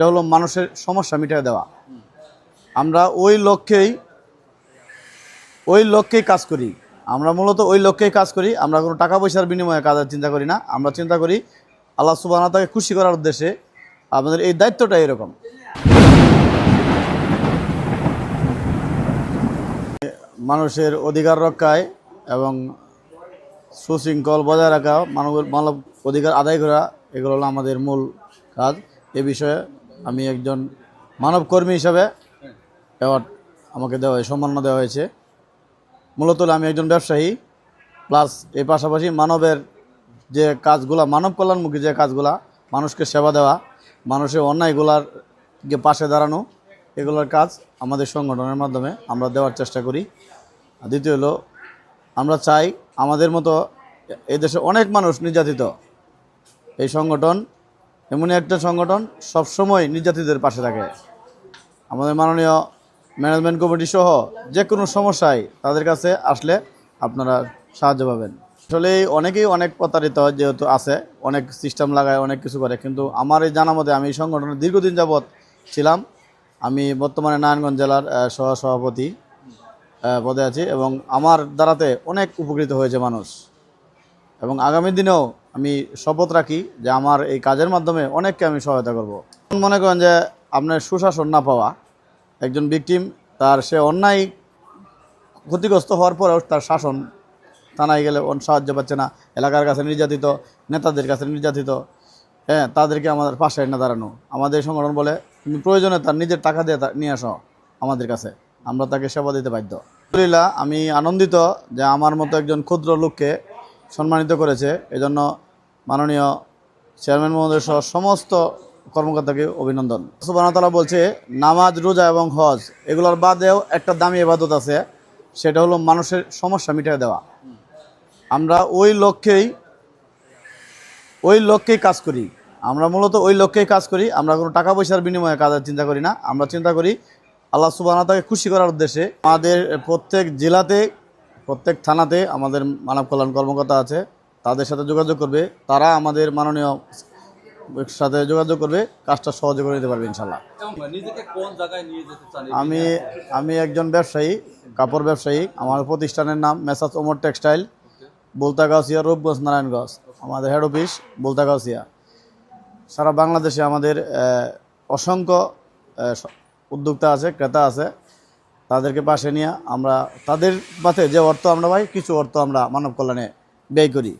এটা হলো মানুষের সমস্যা মিটিয়ে দেওয়া। আমরা ওই লক্ষ্যেই ওই লক্ষ্যেই কাজ করি। আমরা মূলত ওই লক্ষ্যেই কাজ করি। আমরা কোনো টাকা পয়সার বিনিময়ে কাজের চিন্তা করি না। আমরা চিন্তা করি আল্লাহ সুবাহ তাকে খুশি করার উদ্দেশ্যে আমাদের এই দায়িত্বটা এরকম। মানুষের অধিকার রক্ষায় এবং সুশৃঙ্খল বজায় রাখা, মানব মানব অধিকার আদায় করা, এগুলো হলো আমাদের মূল কাজ। এ বিষয়ে আমি একজন মানব কর্মী হিসাবে অ্যাওয়ার্ড আমাকে দেওয়া হয়েছে সম্মাননা দেওয়া হয়েছে মূলত আমি একজন ব্যবসায়ী প্লাস এর পাশাপাশি মানবের যে কাজগুলা মানব কল্যাণমুখী যে কাজগুলা মানুষকে সেবা দেওয়া মানুষের অন্যায়গুলার যে পাশে দাঁড়ানো এগুলোর কাজ আমাদের সংগঠনের মাধ্যমে আমরা দেওয়ার চেষ্টা করি দ্বিতীয় হলো আমরা চাই আমাদের মতো এই দেশে অনেক মানুষ নির্যাতিত এই সংগঠন এমনই একটা সংগঠন সবসময় নির্যাতিতদের পাশে থাকে। আমাদের মাননীয় ম্যানেজমেন্ট কমিটি সহ যে কোনো সমস্যায় তাদের কাছে আসলে আপনারা সাহায্য পাবেন। আসলে অনেকেই অনেক প্রতারিত হয় যেহেতু আছে, অনেক সিস্টেম লাগায়, অনেক কিছু করে, কিন্তু আমার এই জানা মতে আমি এই সংগঠনের দীর্ঘদিন যাবৎ ছিলাম। আমি বর্তমানে নারায়ণগঞ্জ জেলার সহ সভাপতি পদে আছি এবং আমার দ্বারাতে অনেক উপকৃত হয়েছে মানুষ। এবং আগামী দিনেও আমি শপথ রাখি যে আমার এই কাজের মাধ্যমে অনেককে আমি সহায়তা করব। মনে করেন যে আপনার সুশাসন না পাওয়া, একজন ভিকটিম তার সে অন্যায় ক্ষতিগ্রস্ত হওয়ার পরেও তার শাসন থানায় গেলে সাহায্য পাচ্ছে না, এলাকার কাছে নির্যাতিত, নেতাদের কাছে নির্যাতিত হ্যাঁ তাদেরকে আমাদের পাশে এনে দাঁড়ানো। আমাদের সংগঠন বলে, তুমি প্রয়োজনে তার নিজের টাকা দিয়ে নিয়ে আসো আমাদের কাছে, আমরা তাকে সেবা দিতে বাধ্য। আলহামদুলিল্লাহ, আমি আনন্দিত যে আমার মতো একজন ক্ষুদ্র লোককে সম্মানিত করেছে। এজন্য মাননীয় চেয়ারম্যান মহোদয় সহ সমস্ত কর্মকর্তাকে অভিনন্দন। সুবাহতালা বলছে, নামাজ, রোজা এবং হজ, এগুলোর বাদেও একটা দামি এবাদত আছে, সেটা হলো মানুষের সমস্যা মিটিয়ে দেওয়া। আমরা ওই লক্ষ্যেই ওই লক্ষ্যেই কাজ করি। আমরা মূলত ওই লক্ষ্যেই কাজ করি, আমরা কোনো টাকা পয়সার বিনিময়ে কাজের চিন্তা করি না। আমরা চিন্তা করি, আল্লাহ সুবাহ তাকে খুশি করার উদ্দেশ্যে আমাদের প্রত্যেক জেলাতে প্রত্যেক থানাতে আমাদের মানব কল্যাণ কর্মকর্তা আছে তাদের সাথে যোগাযোগ করবে তারা আমাদের মাননীয় সাথে যোগাযোগ করবে কাজটা সহজে করে দিতে পারবে ইনশাল্লাহ এবং নিজেকে কোন জায়গায় নিয়ে যেতে চান এই আমি আমি একজন ব্যবসায়ী কাপড় ব্যবসায়ী আমার প্রতিষ্ঠানের নাম মেসাজ ওমর টেক্সটাইল বুলতাগাছিয়া রূপগঞ্জ নারায়ণগঞ্জ আমাদের হেড অফিস বুলতাগাছিয়া সারা বাংলাদেশে আমাদের অসংখ্য উদ্যোক্তা আছে ক্রেতা আছে। তাদেরকে পাশে নিয়ে আমরা, তাদের পাশে যে অর্থ আমরা পাই, কিছু অর্থ আমরা মানব কল্যাণে ব্যয় করি।